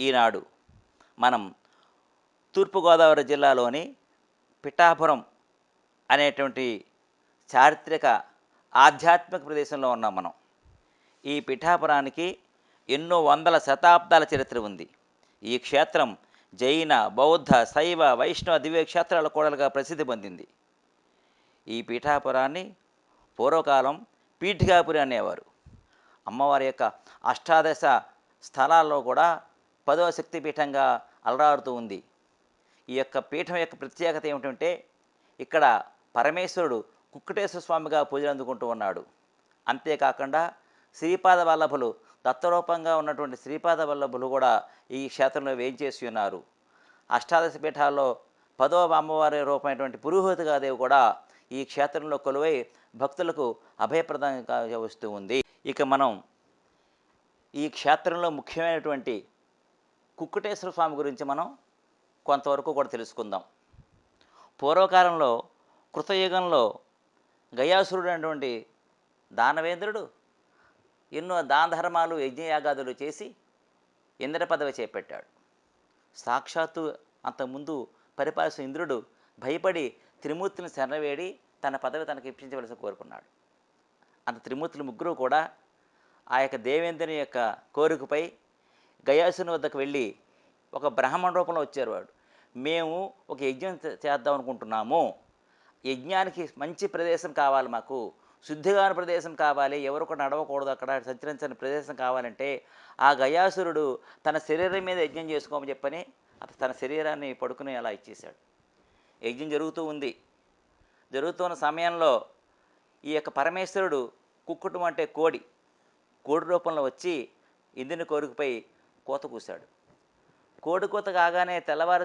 ఈనాడు మనం తూర్పుగోదావరి జిల్లాలోని పిఠాపురం అనేటువంటి చారిత్రక ఆధ్యాత్మిక ప్రదేశంలో ఉన్నాం మనం. ఈ పిఠాపురానికి ఎన్నో వందల శతాబ్దాల చరిత్ర ఉంది. ఈ క్షేత్రం జైన బౌద్ధ శైవ వైష్ణవ దివ్య క్షేత్రాల కోడలుగా ప్రసిద్ధి పొందింది. ఈ పీఠాపురాన్ని పూర్వకాలం పీఠికాపురి అనేవారు. అమ్మవారి యొక్క అష్టాదశ స్థలాల్లో కూడా పదవ శక్తి పీఠంగా అలరాడుతూ ఉంది. ఈ యొక్క పీఠం యొక్క ప్రత్యేకత ఏమిటంటే ఇక్కడ పరమేశ్వరుడు కుక్కటేశ్వర స్వామిగా పూజలు అందుకుంటూ ఉన్నాడు. అంతేకాకుండా శ్రీపాద వల్లభులు దత్తరూపంగా ఉన్నటువంటి శ్రీపాద వల్లభులు కూడా ఈ క్షేత్రంలో వేయించేసి ఉన్నారు. అష్టాదశ పీఠాల్లో పదవ అమ్మవారి రూపమైనటువంటి పురోహితగాదేవి కూడా ఈ క్షేత్రంలో కొలువై భక్తులకు అభయప్రదంగా వస్తూ ఉంది. ఇక మనం ఈ క్షేత్రంలో ముఖ్యమైనటువంటి కుక్కుటేశ్వర స్వామి గురించి మనం కొంతవరకు కూడా తెలుసుకుందాం. పూర్వకాలంలో కృతయుగంలో గయాసురుడు అనేటువంటి దానవేంద్రుడు ఎన్నో దాన ధర్మాలు యజ్ఞయాగాదులు చేసి ఇంద్ర పదవి చేపట్టాడు. సాక్షాత్తు అంతకుముందు పరిపాలిసిన ఇంద్రుడు భయపడి త్రిమూర్తిని శరణవేడి తన పదవి తనకు ఇప్పించవలసి కోరుకున్నాడు. అంత త్రిమూర్తులు ముగ్గురు కూడా ఆ యొక్క దేవేంద్రుని యొక్క కోరికపై గయాసుని వద్దకు వెళ్ళి ఒక బ్రాహ్మణ రూపంలో వచ్చారు వాడు. మేము ఒక యజ్ఞం చేద్దాం అనుకుంటున్నాము. యజ్ఞానికి మంచి ప్రదేశం కావాలి మాకు. శుద్ధిగాని ప్రదేశం కావాలి. ఎవరు కూడా నడవకూడదు అక్కడ. సంచరించని ప్రదేశం కావాలంటే ఆ గయాసురుడు తన శరీరం మీద యజ్ఞం చేసుకోమని చెప్పని అతను తన శరీరాన్ని పడుకుని అలా ఇచ్చేశాడు. యజ్ఞం జరుగుతూ ఉంది. జరుగుతున్న సమయంలో ఈ యొక్క పరమేశ్వరుడు కుక్కుటం అంటే కోడి. కోడి రూపంలో వచ్చి ఇంద్రుని కోరికపై కోత కూశాడు కోడి కోత కాగానే తెల్లవారు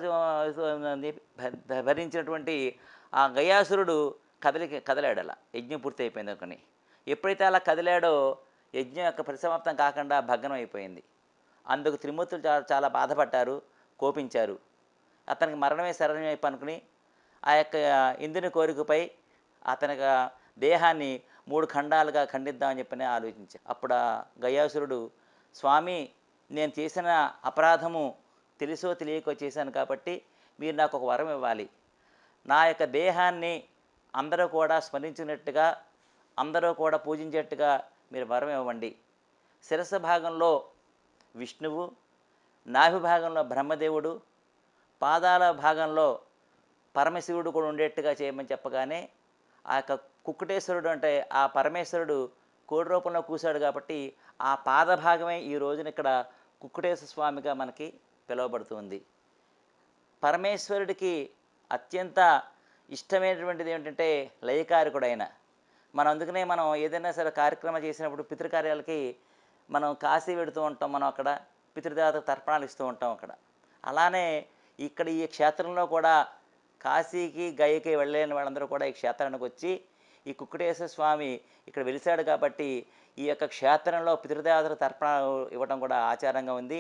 భరించినటువంటి ఆ గయాసురుడు కదలికి కదలాడు అలా యజ్ఞం పూర్తి అయిపోయింది అనుకుని ఎప్పుడైతే అలా కదిలాడో యజ్ఞం యొక్క పరిసమాప్తం కాకుండా భగ్నం అయిపోయింది. అందుకు త్రిమూర్తులు చాలా చాలా బాధపడ్డారు కోపించారు. అతనికి మరణమే శరణ్యం అనుకుని ఆ యొక్క ఇంద్రుని కోరికపై అతని దేహాన్ని మూడు ఖండాలుగా ఖండిద్దామని చెప్పని ఆలోచించారు అప్పుడు ఆ గయాసురుడు స్వామి నేను చేసిన అపరాధము తెలుసో తెలియకో చేశాను కాబట్టి మీరు నాకు ఒక వరం ఇవ్వాలి. నా యొక్క దేహాన్ని అందరూ కూడా స్మరించినట్టుగా అందరూ కూడా పూజించేట్టుగా మీరు వరం ఇవ్వండి. శిరస భాగంలో విష్ణువు నాభి భాగంలో బ్రహ్మదేవుడు పాదాల భాగంలో పరమశివుడు కూడా ఉండేట్టుగా చేయమని చెప్పగానే ఆ యొక్క కుక్కుటేశ్వరుడు అంటే ఆ పరమేశ్వరుడు కోడి రూపంలో కూశాడు కాబట్టి ఆ పాద భాగమే ఈ రోజున ఇక్కడ కుక్కుటేశ్వర స్వామిగా మనకి పిలువబడుతుంది. పరమేశ్వరుడికి అత్యంత ఇష్టమైనటువంటిది ఏమిటంటే లయకారకుడైన. మనం అందుకనే మనం ఏదైనా సరే కార్యక్రమం చేసినప్పుడు పితృకార్యాలకి మనం కాశీ పెడుతూ ఉంటాం మనం అక్కడ పితృదేవతకు తర్పణాలు ఇస్తూ ఉంటాం అక్కడ. అలానే ఇక్కడ ఈ క్షేత్రంలో కూడా కాశీకి గయకి వెళ్ళలేని వాళ్ళందరూ కూడా ఈ క్షేత్రానికి వచ్చి ఈ కుక్కుటేశ్వర స్వామి ఇక్కడ వెలిశాడు కాబట్టి ఈ యొక్క క్షేత్రంలో పితృదేవతల తర్పణ ఇవ్వడం కూడా ఆచారంగా ఉంది.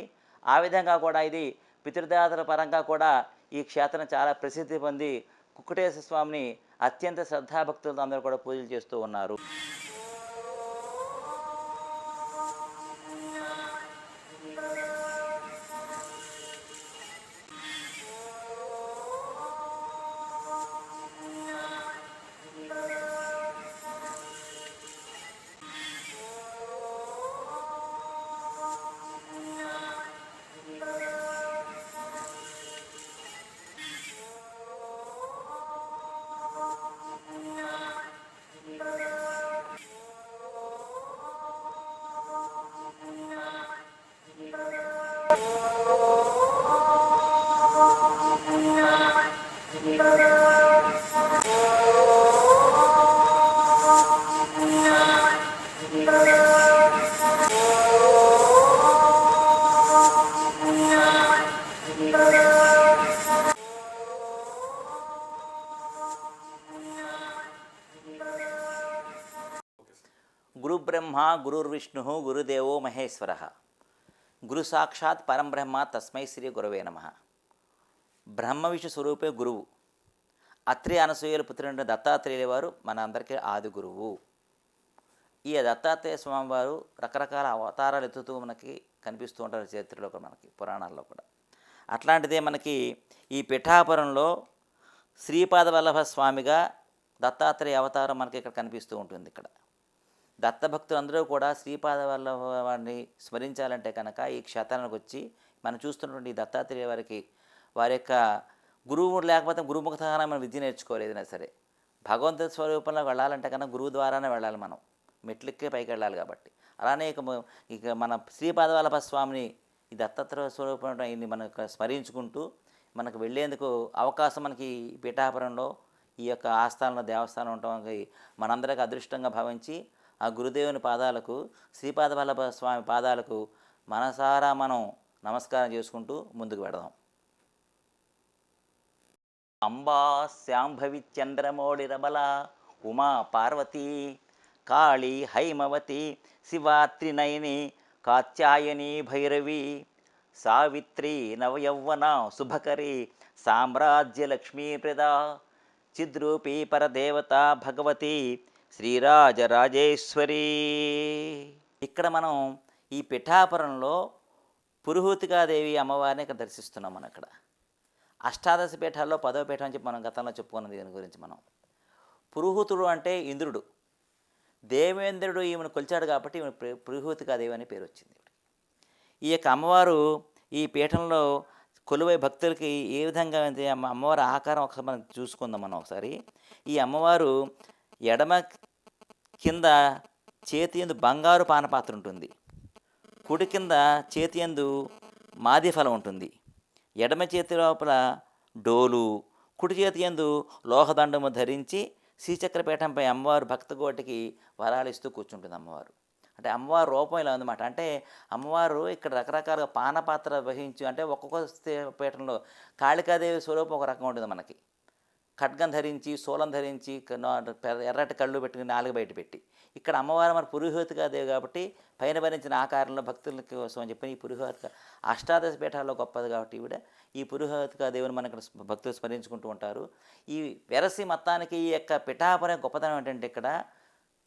ఆ విధంగా కూడా ఇది పితృదేవతల పరంగా కూడా ఈ క్షేత్రం చాలా ప్రసిద్ధి పొంది కుక్కుటేశ్వర స్వామిని అత్యంత శ్రద్ధాభక్తులతో అందరూ కూడా పూజలు చేస్తూ ఉన్నారు. గురు బ్రహ్మ గురుర్విష్ణు గురుదేవో మహేశ్వర గురు సాక్షాత్ పరంబ్రహ్మ తస్మై శ్రీ గురవే నమ. బ్రహ్మ విష్ణు స్వరూపే గురువు. అత్రి అనసూయలు పుత్రుడైన దత్తాత్రేయుల వారు మన అందరికీ ఆది గురువు. ఈ దత్తాత్రేయ స్వామి వారు రకరకాల అవతారాలు ఎత్తుతూ మనకి కనిపిస్తూ ఉంటారు చరిత్రలో మనకి పురాణాల్లో కూడా. అట్లాంటిదే మనకి ఈ పిఠాపురంలో శ్రీపాద వల్లభ స్వామిగా దత్తాత్రేయ అవతారం మనకి ఇక్కడ కనిపిస్తూ ఉంటుంది ఇక్కడ. దత్తభక్తులందరూ కూడా శ్రీపాద వారిని స్మరించాలంటే కనుక ఈ క్షేత్రానికి వచ్చి మనం చూస్తున్నటువంటి దత్తాత్రేయ వారికి వారి యొక్క గురువు లేకపోతే గురుముఖతగానే మనం విద్య నేర్చుకోలేదైనా సరే. భగవంతుడి స్వరూపంలో వెళ్ళాలంటే కన్నా గురువు ద్వారానే వెళ్ళాలి మనం. మెట్లెక్కే పైకి వెళ్ళాలి కాబట్టి. అలానే ఇక ఇక మన శ్రీపాదవల్లభ స్వామిని ఈ దత్తాత్రేయ స్వరూపం ఆయన్ని మనం స్మరించుకుంటూ మనకు వెళ్ళేందుకు అవకాశం మనకి పీఠాపురంలో ఈ యొక్క ఆస్థానంలో దేవస్థానం ఉండటం మనందరికి అదృష్టంగా భావించి ఆ గురుదేవుని పాదాలకు శ్రీపాదవల్లభ స్వామి పాదాలకు మనసారా మనం నమస్కారం చేసుకుంటూ ముందుకు పెడదాం అంబా శాంభవి చంద్రమౌళి రబల ఉమా పార్వతి కాళీ హైమవతి శివాత్రినయని కాత్యాయని భైరవి సావిత్రి నవయౌవన శుభకరి సామ్రాజ్యలక్ష్మీప్రద చిద్రూపీ పరదేవత భగవతి శ్రీరాజరాజేశ్వరి. ఇక్కడ మనం ఈ పిఠాపురంలో పురుహూతికాదేవి అమ్మవారిని ఇక్కడ దర్శిస్తున్నాం మనం ఇక్కడ. అష్టాదశ పీఠాల్లో పదవ పీఠం అని చెప్పి మనం గతంలో చెప్పుకున్నది దీని గురించి మనం. పురుహూతుడు అంటే ఇంద్రుడు. దేవేంద్రుడు ఈమెను కొలిచాడు కాబట్టి ఈమె పురుహూతికాదేవి అనే పేరు వచ్చింది ఈ యొక్క అమ్మవారు ఈ పీఠంలో కొలువై భక్తులకి ఏ విధంగా అమ్మవారి ఆకారం ఒకసారి మనం చూసుకుందాం మనం ఒకసారి. ఈ అమ్మవారు ఎడమ కింద చేతి ఎందు బంగారు పానపాత్ర ఉంటుంది. కుడి కింద చేతి ఎందు మాది ఫలం ఉంటుంది. ఎడమ చేతి లోపల డోలు కుడి చేతి ఎందు లోహదండము ధరించి శ్రీచక్రపీఠంపై అమ్మవారు భక్తగోటికి వరాలిస్తూ కూర్చుంటుంది అమ్మవారు. అంటే అమ్మవారి రూపం ఇలా ఉందన్నమాట. అంటే అమ్మవారు ఇక్కడ రకరకాలుగా పానపాత్ర వహించి అంటే ఒక్కొక్క పీఠంలో కాళికాదేవి స్వరూపం ఒక రకం ఉంటుంది మనకి. ఖడ్గం ధరించి శూలం ధరించి ఎర్రటి కళ్ళు పెట్టుకుని నాలుగు బయట పెట్టి. ఇక్కడ అమ్మవారు మరి పురుహూతిగా దేవి కాబట్టి పైన భరించిన ఆకారంలో భక్తుల కోసం అని చెప్పి ఈ పురుహూతిక అష్టాదశ పీఠాల్లో గొప్పది కాబట్టి ఈవిడ ఈ పురుహూతిక దేవుని మన ఇక్కడ భక్తులు స్మరించుకుంటూ ఉంటారు. ఈ వెరసి మొత్తానికి ఈ యొక్క పిఠాపురం గొప్పతనం ఏంటంటే ఇక్కడ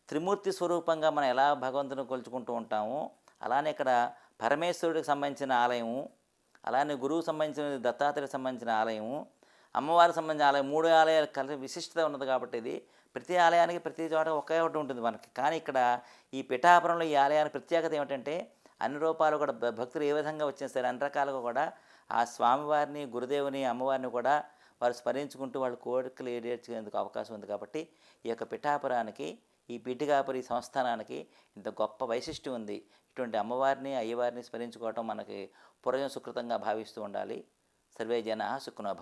త్రిమూర్తి స్వరూపంగా మనం ఎలా భగవంతుని కొలుచుకుంటూ ఉంటామో అలానే ఇక్కడ పరమేశ్వరుడికి సంబంధించిన ఆలయము అలానే గురువుకు సంబంధించిన దత్తాత్రేయకు సంబంధించిన ఆలయము అమ్మవారి సంబంధించిన ఆలయం మూడు ఆలయాలు కలిసి విశిష్టత ఉన్నది కాబట్టి ఇది. ప్రతి ఆలయానికి ప్రతి చోట ఒకే ఒకటి ఉంటుంది మనకి. కానీ ఇక్కడ ఈ పిఠాపురంలో ఈ ఆలయానికి ప్రత్యేకత ఏమిటంటే అన్ని రూపాలు కూడా భ- భక్తులు ఏ విధంగా వచ్చినా సరే అన్ని రకాలుగా కూడా ఆ స్వామివారిని గురుదేవుని అమ్మవారిని కూడా వారు స్మరించుకుంటూ వాళ్ళ కోరికలు ఏడేర్చుకునేందుకు అవకాశం ఉంది కాబట్టి ఈ యొక్క పిఠాపురానికి ఈ పిఠికాపురి సంస్థానానికి ఇంత గొప్ప వైశిష్ట్యం ఉంది. ఇటువంటి అమ్మవారిని అయ్యవారిని స్మరించుకోవటం మనకి పురజం సుకృతంగా భావిస్తూ ఉండాలి. సర్వే జన సుఖనో